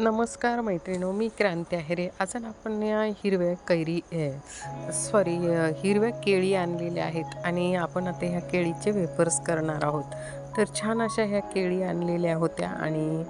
नमस्कार मैत्रिणो मी क्रांती आहेरे. आज आपण या हिरव्या कैरी सॉरी हिरव्या केळी आणलेल्या आहेत आणि आपण आता ह्या केळीचे वेफर्स करणार आहोत. तर छान अशा ह्या केळी आणलेल्या होत्या आणि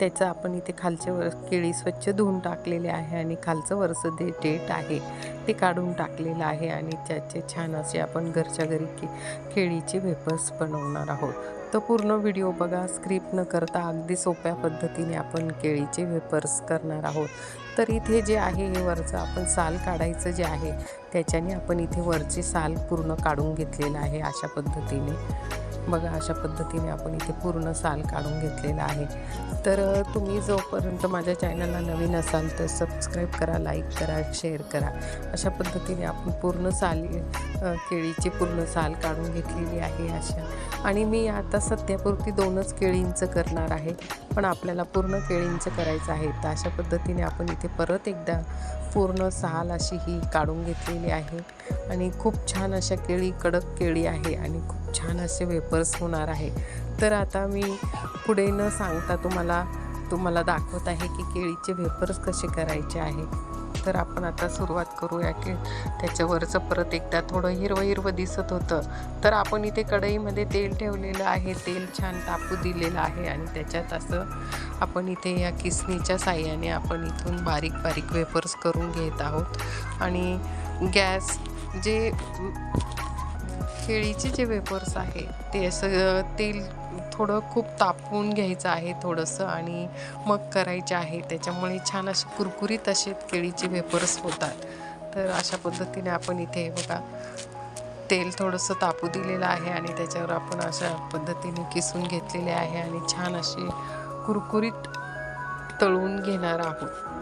त्याचं आपण इथे खालचे वर केळी स्वच्छ धुवून टाकलेले आहे आणि खालचं वरचं जे डेट आहे ते काढून टाकलेलं आहे आणि त्याचे छान असे आपण घरच्या घरी के केळीचे वेफर्स बनवणार आहोत. तर पूर्ण व्हिडिओ बघा स्क्रिप्ट न करता अगदी सोप्या पद्धतीने आपण केळीचे वेपर्स करणार आहोत. तर इथे जे आहे हे वरचं आपण साल काढायचं जे आहे त्याच्याने आपण इथे वरची साल पूर्ण काढून घेतलेलं आहे अशा पद्धतीने. बघा अशा पद्धतीने आपण इथे पूर्ण साल काढून घेतलेला आहे. तर तुम्ही जोपर्यंत माझ्या चॅनलला नवीन असाल तर सबस्क्राईब करा लाईक करा शेअर करा. अशा पद्धतीने आपण पूर्ण साल केळीची पूर्ण साल काढून घेतलेली आहे अशा. आणि मी आता सध्यापुरती दोनच केळींचं करणार आहे पण आपल्याला पूर्ण केळींचं करायचं आहे. तर अशा पद्धतीने आपण इथे परत एकदा पूर्ण साल अशी ही काढून घेतलेली आहे. आणि खूप छान अशा केळी कडक केळी आहे आणि खूप छान असे वेपर्स होणार आहे. तर आता मी पुढे न सांगता तुम्हाला तुम्हाला दाखवत आहे की केळीचे वेपर्स कसे करायचे आहे. तर आपण आता सुरुवात करूया की त्याच्यावरचं परत एकदा थोडं हिरवं हिरवं दिसत होतं. तर आपण इथे कढईमध्ये तेल ठेवलेलं आहे. तेल छान तापू दिलेलं आहे आणि त्याच्यात असं आपण इथे या किसणीच्या साह्याने आपण इथून बारीक बारीक वेपर्स करून घेत आहोत. आणि गॅस जे केळीचे जे वेपर्स आहे ते असं तेल थोडं खूप तापवून घ्यायचं आहे थोडंसं आणि मग करायचे आहे. त्याच्यामुळे छान असे कुरकुरीत असे केळीचे वेपर्स होतात. तर अशा पद्धतीने आपण इथे बघा तेल थोडंसं तापू दिलेलं आहे आणि त्याच्यावर आपण अशा पद्धतीने किसून घेतलेले आहे आणि छान असे कुरकुरीत तळून घेणार आहोत.